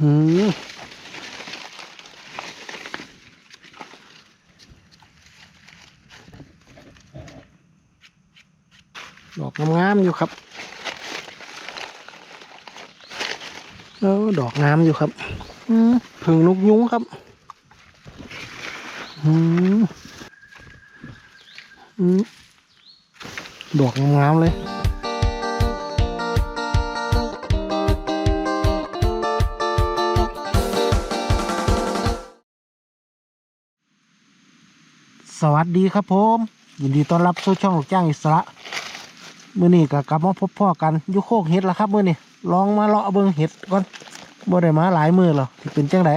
อืมดอกงามๆอยู่ครับเออดอกงามอยู่ครับอืมผึ่งนกยุงครับอืมอืม ดอกงามๆเลย สวัสดีครับผม ยินดีต้อนรับสู่ช่องลูกจ้างอิสระมื่อนี้ก็กลับมาพบพ่อกันยุโคกเห็ดแล้วครับมื่อนี้ลองมาเลาะเบิ่งเห็ดก่อนบ่ได้มาหลายมือหรอกสิเป็นจังได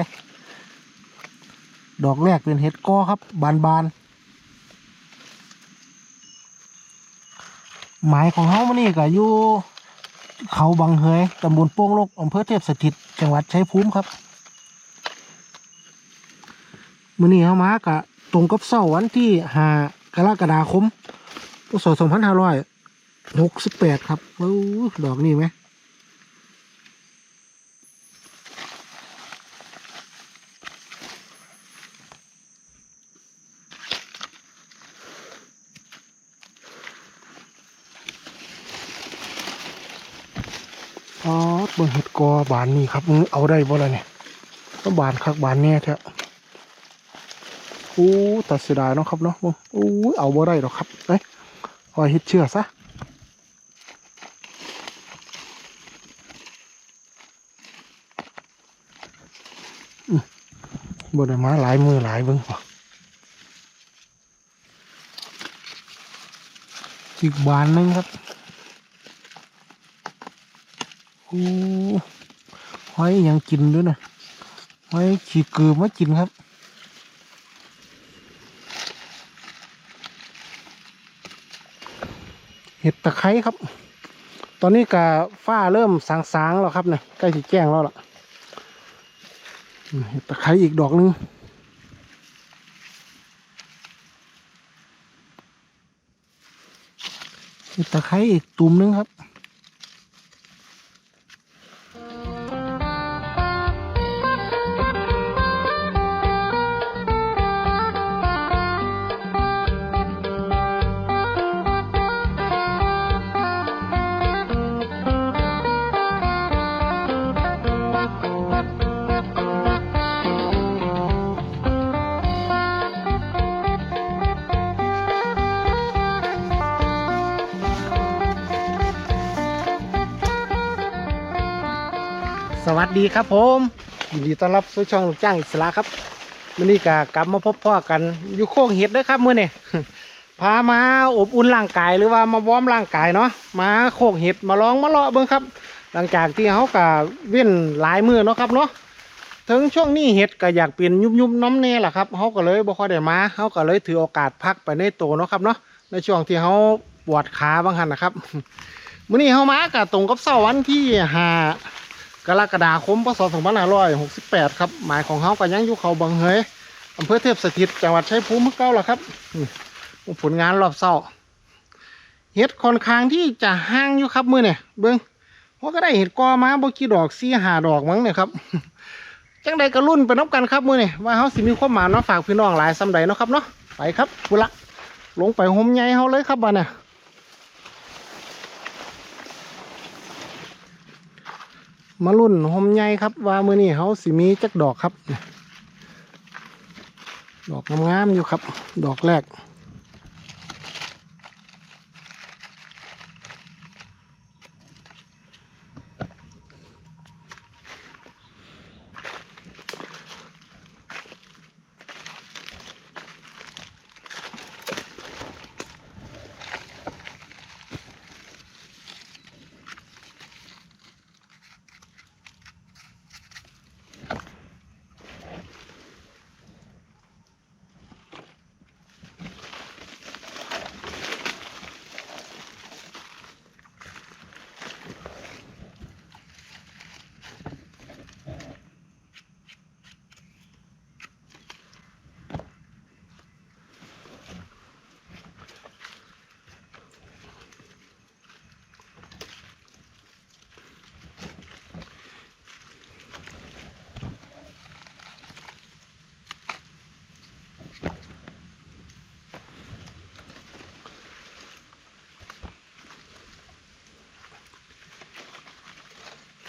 ดอกแรกเป็นเห็ดกอครับ บานบานๆหมายของเฮามื่อนี้ก็อยู่เขาบางเฮยตำบลโป่งลกอำเภอเทพสถิตจังหวัดชัยภูมิครับมื่อนี้เขามากะ ตรงกับเสาร์วันที่ห้ากรกฎาคมพศสองพันห้าร้อยหกสิบแปดครับโอ้ดอกนี่ไหมอ๋อเบิ่งเห็ดกอบานนี่ครับ เอาได้บ่ล่ะเนี่ยก็บานคักบานแน่แท้ โอ้ตัดเสียดายเนาะครับเนาะโอ้เอาบ่ได้หรอกครับเอ้ยคอยเฮ็ดเชื่อซะบ่ได้มาหลายมือหลายเบิ่งป่ะอีกบานนึงครับโอ้หอยยังกินด้วยนะหอยขี้เกือมากินครับ เห็ดตะไคร้ครับ ตอนนี้กะฝ้าเริ่มสางๆแล้วครับเนี่ยใกล้จะแจ้งแล้วล่ะเห็ดตะไคร้อีกดอกหนึงเห็ดตะไคร้อีกตุ่มหนึงครับ สวัสดีครับผมยินดีต้อนรับสู่ช่องลูกจ้างอิสระครับมื่อนี้ก็กลับมาพบพ่อกันอยู่โค้งเห็ดเด้อครับมื่อนี้พามาอบอุ่นร่างกายหรือว่ามาวอร์มร่างกายเนาะมาโค้งเห็ดมาลองมาเลาะเบิ่งครับ หลังจากที่เขาก็เว้นหลายมือเนาะครับเนาะถึงช่วงนี้เห็ดก็อยากเปลี่ยนยุบยุบน้ำแน่แหละครับเขาก็เลยบ่ค่อยได้มาเขาก็เลยถือโอกาสพักไปในโตเนาะครับเนาะในช่วงที่เขาปวดขาบางหันนะครับมื่อนี้เขามาก็ตรงกับเสาร์วันที่ห้า กรกฎาคมพศ2568 ครับ หมายของเขาก็ยังอยู่เขาบางเฮยอำเภอเทพสถิตจังหวัดชัยภูมิเมื่อเก้าแล้วครับผลงานรอบเศร้าเห็ดค่อนข้างที่จะห่างอยู่ครับมือเนี่ยเบิ้งเพราะก็ได้เห็ดกอมาบกี่ดอกสี่หาดอกมั้งเนี่ยครับจังใดก็รุ่นไปนับกันครับมือเนี่ยว่าเขาสิมีความหมายเนาะฝากพี่น้องหลายสำใดเนาะครับเนาะไปครับบุละลงไปห่มใหญ่เขาเลยครับบ้านเนี่ย มารุ่นหอมใหญ่ครับ ว่ามือนี่เขาสิมีจักดอกครับ ดอกงามๆอยู่ครับ ดอกแรก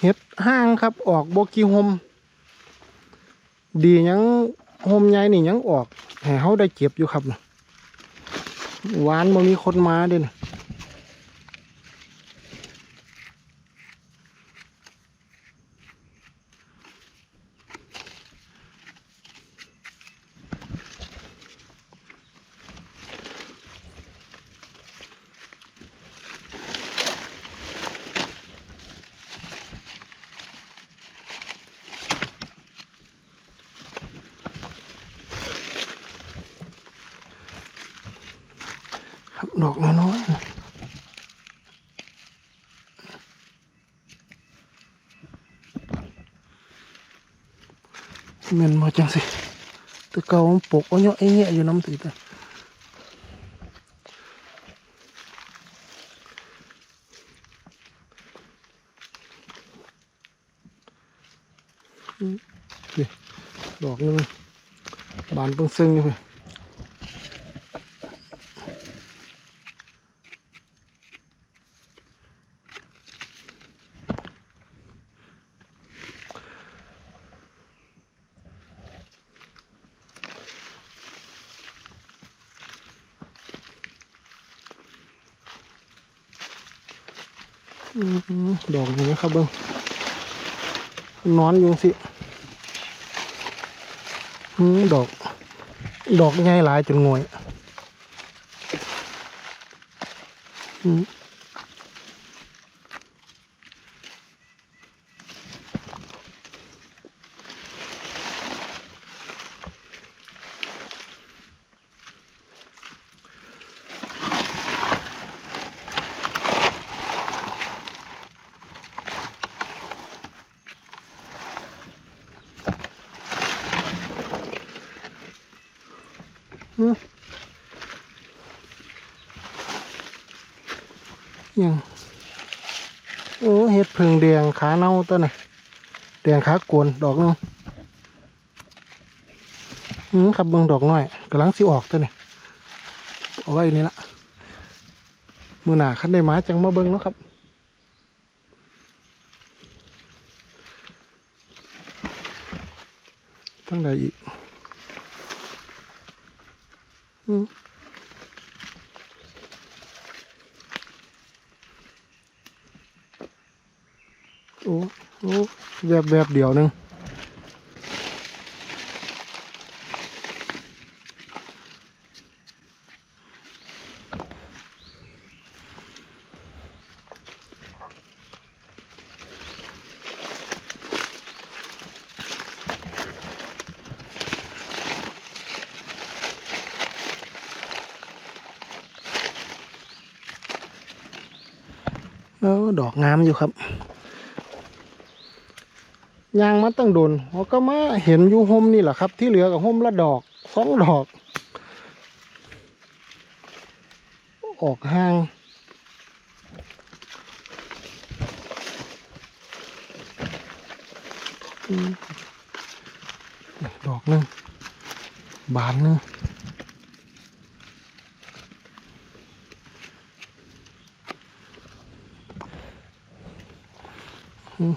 อ ห้างครับ ออกโบกี้โฮมดียังโฮมใหญ่นี่ยังออกแห่เขาได้เก็บอยู่ครับหวานบ่มีคนมาเด้นะครับดอกน้อยๆนะ แมันมาจังสิแตะเกามันปกเอาเนาะไอ้เงี้ยอยู่น้ำติ ดอกอยู่นะครับเบิ้งนอนอยู่สิอดอก ดอกใหญ่หลายจนงวยอืม ยังโอ้เห็ดผึ่งแดงขาเน่าตัวน่ะแดงขากวนดอกนึงอืมครับเบิ่งดอกน้อยกำลังสิออกตัวนี่เอาไว้นี่ละมือหนาคันได้หมาจังมาเบิ่งเนาะครับทั้งใดอีกอืม โอ้โอ้แบบแบบเดียวหนึงเออดอกงามอยู่ครับ ยางมันตั้งโดนเขาก็มาเห็นอยู่โฮมนี่แหละครับ ที่เหลือกับโฮมละดอกสองดอก ออกห่างดอกหนึงบานหนึง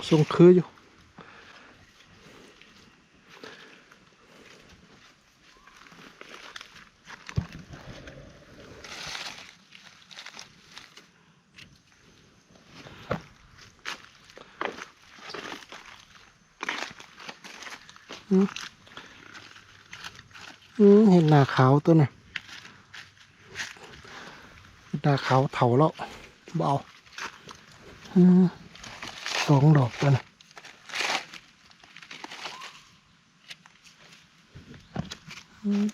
ทรงคืออยู่ อืมเห็นหน้า ขาวตัวน่ะเห็นหน้าขาวเถาแล้วเบาสองดอกตัวน่ะอืม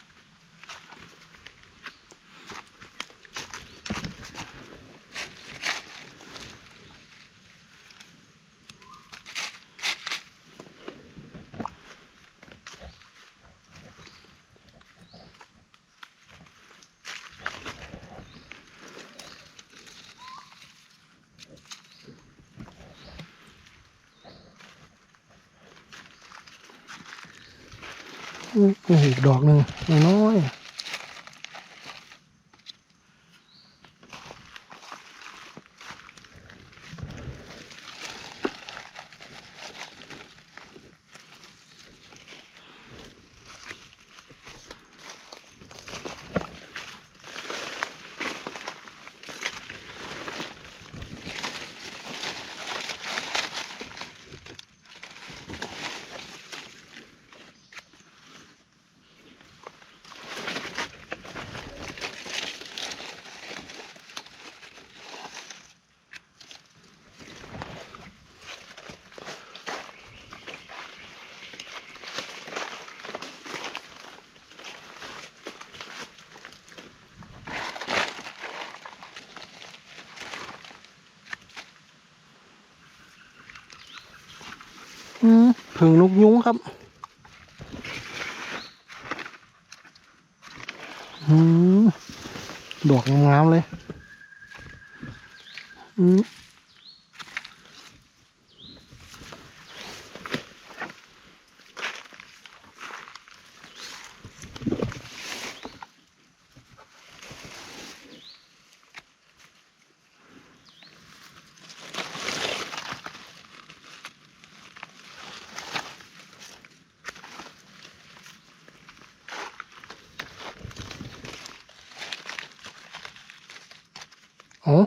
อืมอีกดอกหนึ่งน้อย เพิ่งนกยุ้งครับอืมดอกงามเลย อืม โอ้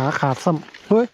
ขาขาดซ้ำเฮ้ย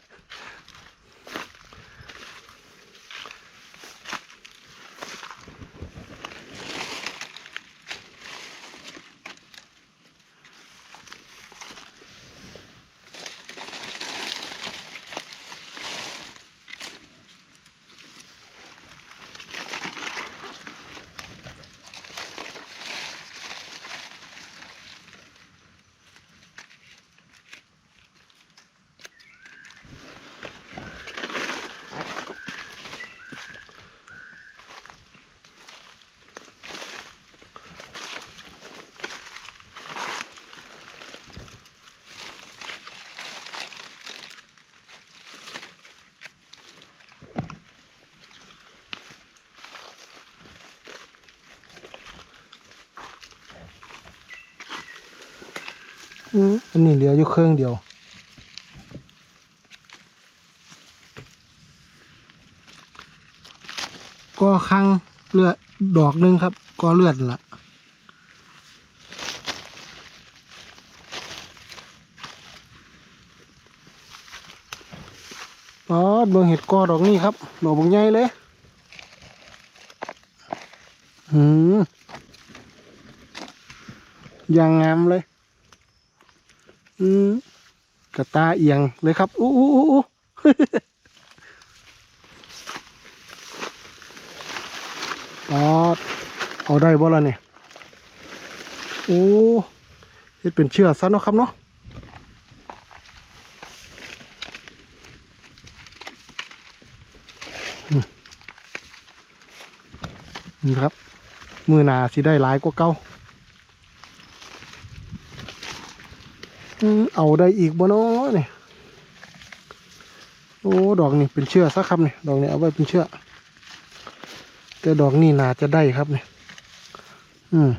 อันนี้เหลืออยู่เครื่องเดียว ก็ข้างเลือดดอกนึงครับ ก็เลือดละปอดเบิ่งเห็ดกอดอกนี้ครับ ดอกบางใหญ่เลยหืมอย่างงามเลย อืมกระตาเอียงเลยครับอู้อู้อู้อู้ปอดเอาได้บ่ล่ะเนี่ยโอ้เฮ็ดเป็นเชือกซะเนาะครับเนาะอืมนี่ครับ มือหนาสิได้หลายกว่าเก่าอืม เอาได้อีกบ่นาะเนี่ยโอ้ดอกนี่เป็นเชือกซะครับเนี่ยดอกนี้เอาไว้เป็นเชือกแต่ดอกนี่น่าจะได้ครับเนี่ยอืม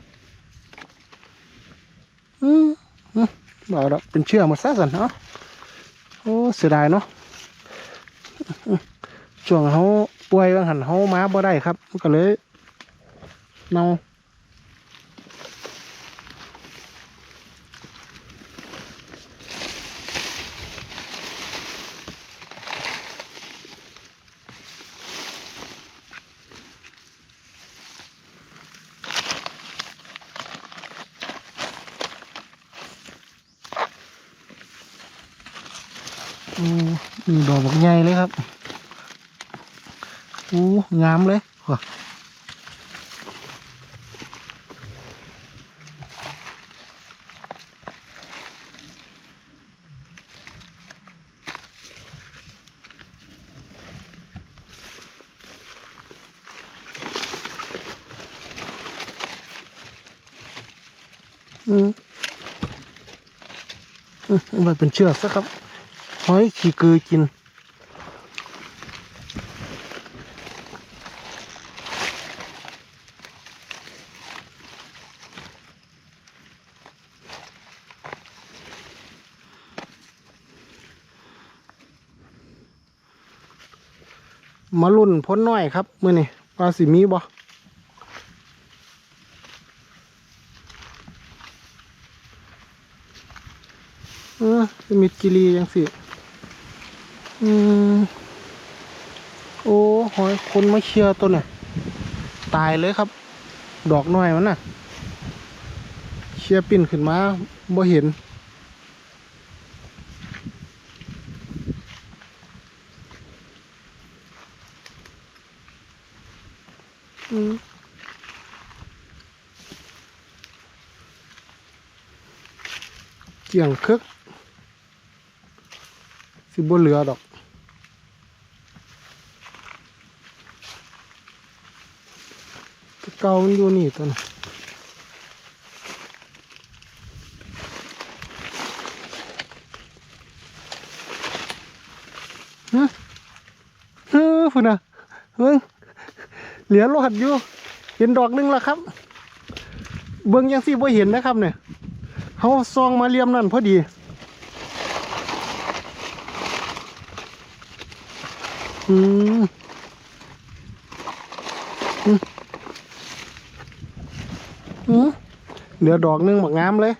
อืมอืมเอาละเป็นเชือกมาซะสันเนาะโอ้เสียดายเนาะช่วงเขาป่วยบางหันเขามาบ่ได้ครับก็เลยเนา อืมนี่ดอกบักใหญ่เลยครับอู้งามเลยว่ะอืมอืมเอาเป็นเชือกซะครับ หอยขี้เกยกิน มาลุ่นพ้นน้อยครับมื่อนี่ปลาสิมีบ่เออมิดกิรียังสิ อืม โอ้หอยคนมาเชียร์ตัวเนี่ยตายเลยครับ ดอกน้อยมันน่ะ เชียร์ปิ่นขึ้นมาบ่เห็น อืมเกี่ยงคึก สิบ่เหลือดอกเก่ามันอยู่นี่ตัวนี้ฮะเออฝุ่น่ะเฮ้ยเหลือหิตอยู่ เห็นดอกนึงละครับ เบิ้งยังสิบ่เห็นนะครับเนี่ยเขาซองมาเลียมนั่นพอดี อืมอืมอืมเหลือดอกนึงบักงามเลย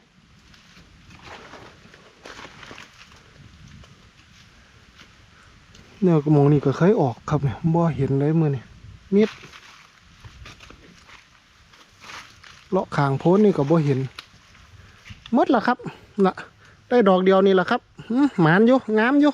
เนี่ยกระมองนี่ก็เคยออกครับเนี่ยบ่เห็นเลยมือนี่มิดเลาะขางโพ้นนี่ก็บ่เห็นมดละครับละได้ดอกเดียวนี่ละครับหมานอยู่งามอยู่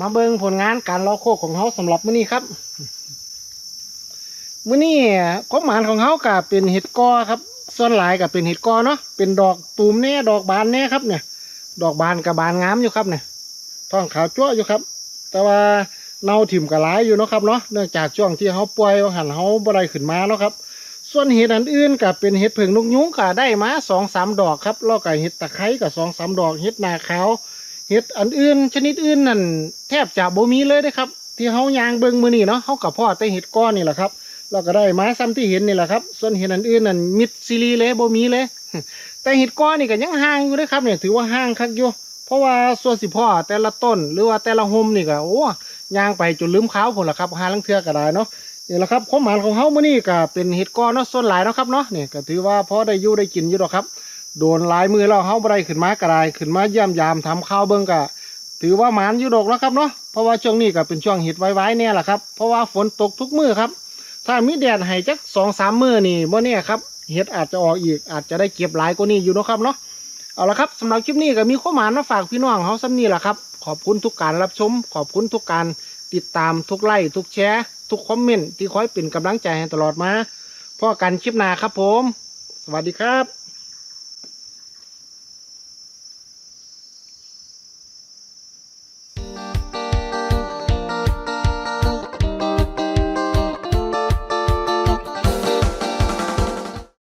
มาเบิ่งผลงานการลาะโคกของเขาสำหรับมื้อนี้ครับ มื้อนี้ความหมายของเขาก็เป็นเห็ดกอครับ ส่วนหลายก็เป็นเห็ดกอเนาะเป็นดอกตูมแน่ดอกบานแน่ครับเนี่ย ดอกบานกับบานงามอยู่ครับเนี่ยท้องขาวจั่วอยู่ครับ แต่ว่าเน่าถิ่มกับหลายอยู่เนาะครับเนาะเนื่องจากช่วงที่เขาปล่อยว่าหันเขาบ่ได้ขึ้นมาเนาะครับ ส่วนเห็ดอันอื่นก็เป็นเห็ดเผิงนกยุงก็ได้มาสองสามดอกครับแล้วก็เห็ดตะไคร้ก็สองสามดอกเห็ดนาขาว เห็ดอันอื่น ชนิดอื่นนั่นแทบจะบ่มีเลยเด้อครับ ที่เฮายางเบิ่งมือนี้เนาะเฮากับพ่อแต่เห็ดก้อนนี่แหละครับเราก็ได้มาซ้ำที่เห็นนี่แหละครับ ส่วนเห็ดอันอื่นนั่นมิดซีรีเลยบ่มีเลย แต่เห็ดก้อนนี่ก็ยังห่างอยู่เด้อครับเนี่ยถือว่าห่างคักอยู่เพราะว่าส่วนสิพ่อแต่ละต้นหรือว่าแต่ละโฮมนี่ก็โอ้ยางไปจนลืมขาวพุ่นล่ะครับหาลังเทือก็ได้เนาะนี่แหละครับความหมายของเฮามื้อนี้ก็เป็นเห็ดก้อนเนาะส่วนหลายเนาะครับเนาะนี่ก็ถือว่าพอได้อยู่ได้กินอยู่ดอกครับ โดนหลายมือแล้วเฮาบ่ได้ขึ้นมากระไดขึ้นมาเยี่ยมยามทำข้าวเบิ่งก็ถือว่าหมานยู่ดอกแล้วครับเนาะเพราะว่าช่วงนี้ก็เป็นช่วงเห็ดไว้ๆเนี่ยแหละครับเพราะว่าฝนตกทุกมือครับ ถ้ามีแดดให้จักสองสามมือนี่บ่เนี่ยครับเห็ดอาจจะออกอีกอาจจะได้เก็บหลายกว่านี้อยู่นะครับเนาะเอาละครับสำหรับคลิปนี้ก็มีข้อหมานมาฝากพี่น้องเขาซ้ำนี่แหละครับ ขอบคุณทุกการรับชม ขอบคุณทุกการติดตามทุกไลค์ทุกแชร์ทุกคอมเมนต์ที่คอยเป็นกำลังใจให้ตลอดมาพ่อกันคลิปหน้าครับผม สวัสดีครับ